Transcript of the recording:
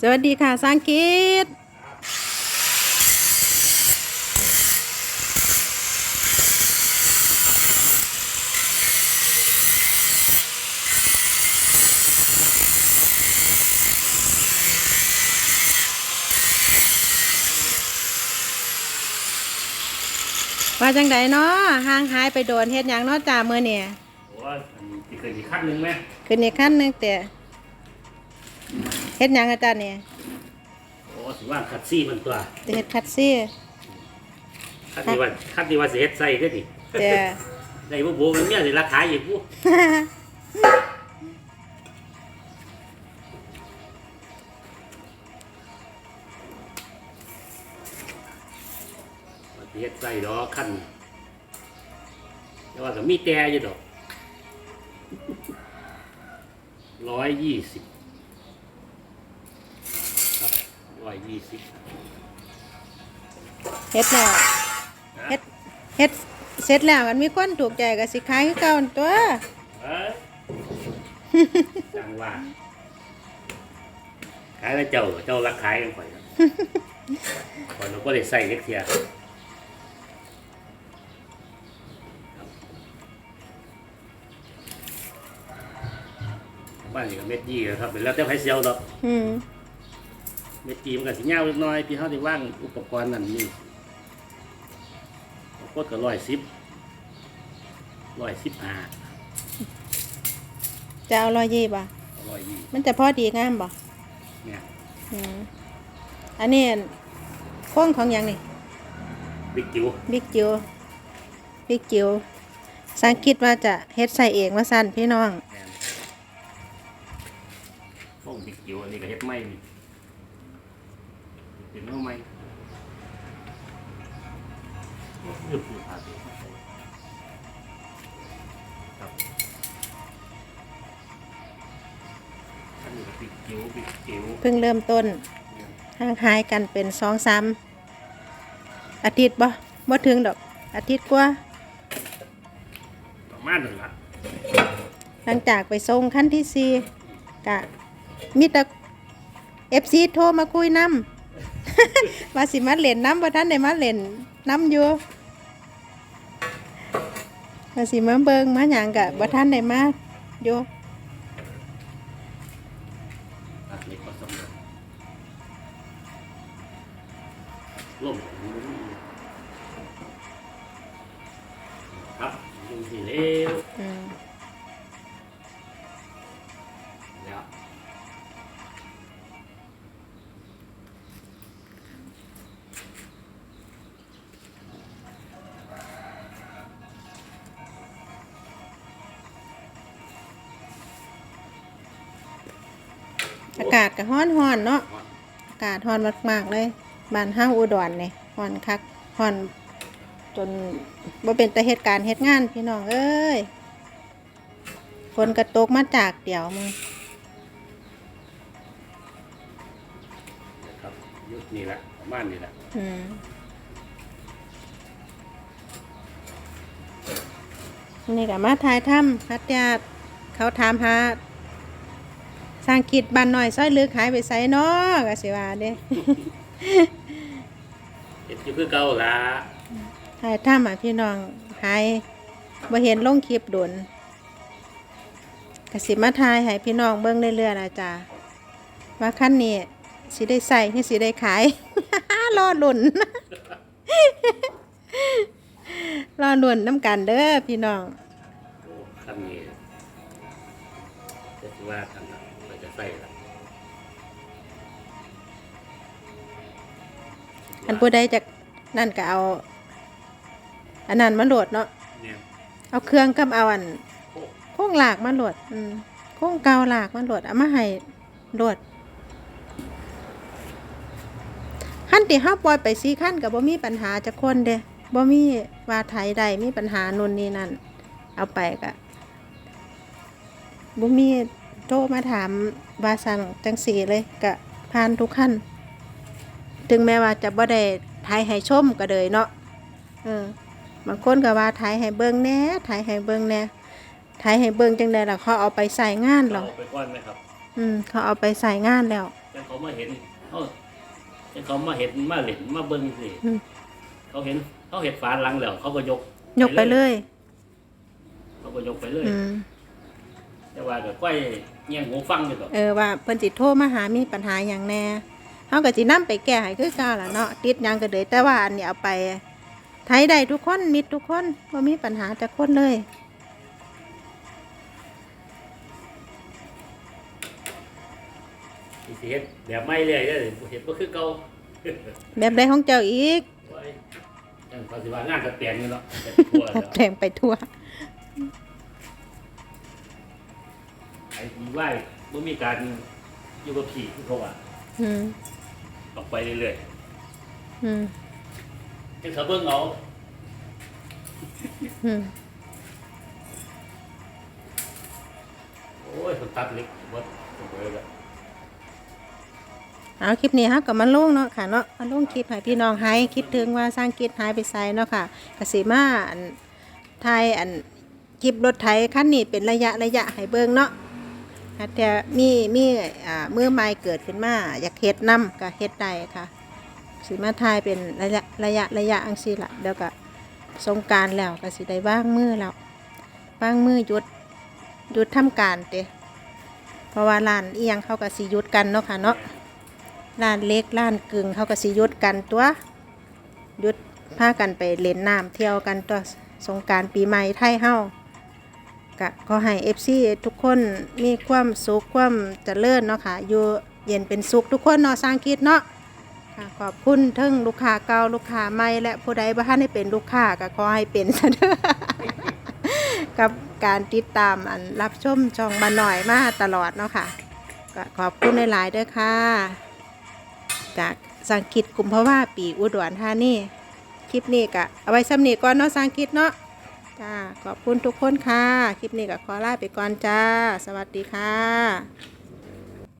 สวัสดีค่ะสังกิตว่าจังไดเนาะห่างหายไปโดนเฮ็ดหยังเนาะจ่ามื้อนี่โอ้ยอันนี้เคยอีกขั้นหนึ่งไหม ขึ้นอีกขั้นหนึงแต่ เฮ็ดหยังอาจารย์นี่โอ้สิว่าคัดซี่มันตัวจะเฮ็ดคัดซี่คัดดีว่าคัดนี่ว่าสิเฮ็ดใส่ได้ดิจ้ะ ได้บ่บ่มันมียสิรักขายอีกบ่วาเฮ็ดใส่ดอกคั่นแต่ว่าก็มีแต่อยู่ดอก120 อยยี่สิบเฮ็ดแล้วเฮ็ดเฮ็ดเสร็จแล้วมันมีคนถูกใจก็สิขายคือเก่านั่นตัว เอ้ยจังว่าขายแล้วเจ้าเจ้ารักขายกันข่อยครับ ข่อยเราก็ได้ใส่เล็กเทียบ้านนี่ก็เม็ดยี่ครับเป็นแล้วแต่ไผเซียวดอก อืม เม็ดจีมันก็สิยาวเล็กน้อยที่เฮาได้ว่างอุปกรณ์นั่นนี่โคตรก็ร้อยสิบร้อยสิบห้าจะเอารอยยี่บ่ะร้อยยี่มันจะพอดีงามบ่เนี่ยอืมอันนี้โค้งของหยังนี่บิ๊กจิ๋วบิ๊กจิวบิ๊กจิวสังคิดว่าจะเฮ็ดใส่เองว่าซั่นพี่น้อง แม่นพวกบิ๊กจิ๋วอันนี้ก็เฮ็ดไม่นี่ เป็นเท่าไหมเลือกผู้พาไปครับอันนี้ก็บิ๊กจิ๋วบิ๊กจิ๋วเพิ่งเริ่มต้นเนี่ยห่างหายกันเป็นสองสามอาทิตย์บ่บ่ถึงดอกอาทิตย์กว่าประมาณนั้นล่ะหลังจากไปส่งขั้นที่สี่กะมีแต่เอฟซีโทรมาคุยน้ำ ว่าสิมาเล่นน้ำบ่ท่านได้มาเล่นน้ำอยู่ว่าสิมาเบิงมาหยังกะบ่ท่านได้มาอยู่อันนี้ก็สำเร็จล่ม อากาศก็ร้อนร้อนๆเนาะอากาศร้อนมากๆเลยบ้านห้างอุดรเนี่ยร้อนคักร้อนจนบ่เป็นแต่เหตุการณ์เหตุงานพี่น้องเอ้ยฝนกระตกมาจากเดี่ยวมึงนะครับยุคนี้แหละประมาณนี้แหละอืมนี่ก็มาถ่ายถ้ำพัดญาติเขาถามหา สร้างคิดบ้านหน่อยซอยลึกหายไปไสเนาะก็สิว่าเด้เห็ดอยู่คือเก่าละถ่ายถ้ำอะพี่น้องหายบ่เห็นลงคลิปโดนก็สิมาถ่ายให้พี่น้องเบิ่งเรื่อยๆนะจ้าว่าคันนี้สิได้ใส่หรือสิได้ขาย รอลุ่นรอลุ่นน้ำกันเด้อพี่น้อง โอ้คำนี้จะว่ากัน อันผู้ใดจะนั่นก็เอา อันนั้นมาโหลดเนาะเนี่ยเอาเครื่องกับเอาอันโอ้โค้งหลากมาโหลดอืมโค้งเกาหลากมาโหลดเอามาให้โหลดขั้นที่ห้าปล่อยไปสี่ขั้นกับบ่มีปัญหาจะคนเด้บ่มีว่าไทยใดมีปัญหานู่นนี่นั่นเอาไปกะบ่มีโทรมาถามว่าสั่งจังสีเลยกะผ่านทุกขั้น ถึงแม้ว่าจะบ่ได้ถ่ายให้ชมก็เลยเนาะเออบางคนก็ว่าถ่ายให้เบิ่งแหน่ถ่ายให้เบิ่งแหน่ถ่ายให้เบิ่งจังไดล่ะเขาเอาไปใส่งานหรอเอาไปก้อนไหมครับอืมเขาเอาไปใส่งานแล้วยังเขาเขามาเห็นเขาแต่เขามาเห็นมาเล่นมาเบิ่งสิอืมเขาเห็นเขาเห็นฝาหลังแล้ว เขาก็ยก ยกไปเลยเขาก็ยกไปเลยอืมแต่ว่าก็ก้อยเงียงหูฟังอยู่ดอกเออว่าเพิ่นสิโทรมาหามีปัญหาหยังแน่ เฮาก็สินำไปแก้ให้คือเก่าล่ะเนาะติดหยังก็เลยแต่ว่าอันนี้เอาไปไทยได้ทุกคนมิดทุกคนบ่มีปัญหาจักคนเลยสิเฮ็ดแบบไม่เลยเด้อเฮ็ดบ่คือเก่าแบบใดของเจ้าอีกโอ้ยจังเขาสิว่างานก็เปลี่ยนอยู่เนาะเป็นทั่วแล้วแปลงไปทั่วไอ้ที่ว่าบ่มีการอยู่กับผีคือเขาว่าอืม ออกไปเรื่อยอืมๆจังเขาเบิ่งเอาอืมโอ้ยคนตัดเล็กบ่สมบูรณ์แล้วเอาคลิปนี้ฮะก็มาลงเนาะค่ะเนาะมาลงคลิปให้พี่น้องหายคิดถึงว่าสร้างกิจหายไปไสเนาะค่ะกสิมาอันไทยอันคลิปรถไถคันนี้เป็นระยะระยะให้เบิ่งเนาะ ถ้าแต่มีมีอ่ามือใหม่เกิดขึ้นมาอยากเฮ็ดนํก็เฮ็ดได้ค่ะสิมาทายเป็นระยะระยะระยะอังซี่ละเดี๋ยวก็สงการแล้วก็สิได้ว่างมือแล้วว่างมือหยุดหยุดทำการเตะเพราะว่าร้านเอียงเขาก็สิหยุดกันเนาะค่ะเนาะร้านเล็กร้านกึ่งเขาก็สิหยุดกันตัวหยุดพากันไปเล่นน้ำเที่ยวกันตัวสงการปีใหม่ไทยเฮา ก็ขอให้เอฟซีทุกคนมีความสุขความเจริญเนาะค่ะอยู่เย็นเป็นสุขทุกคนเนาะสร้างคิดเนาะค่ะขอบคุณทั้งลูกค้าเก่าลูกค้าใหม่และผู้ใดบ่ทันได้เป็นลูกค้าก็ขอให้เป็นซะเด้อกับการติดตามอันรับชมช่องมาหน่อยมาตลอดเนาะค่ะก็ขอบคุณหลายๆเด้อค่ะ จากสังกิตกุมภาวะปีอุดรธานีคลิปนี้ก็เอาไว้สำนีก่อนเนาะสังกิตเนาะ จ้าขอบคุณทุกคนค่ะ คลิปนี้ก็ขอลาไปก่อนจ้า สวัสดีค่ะ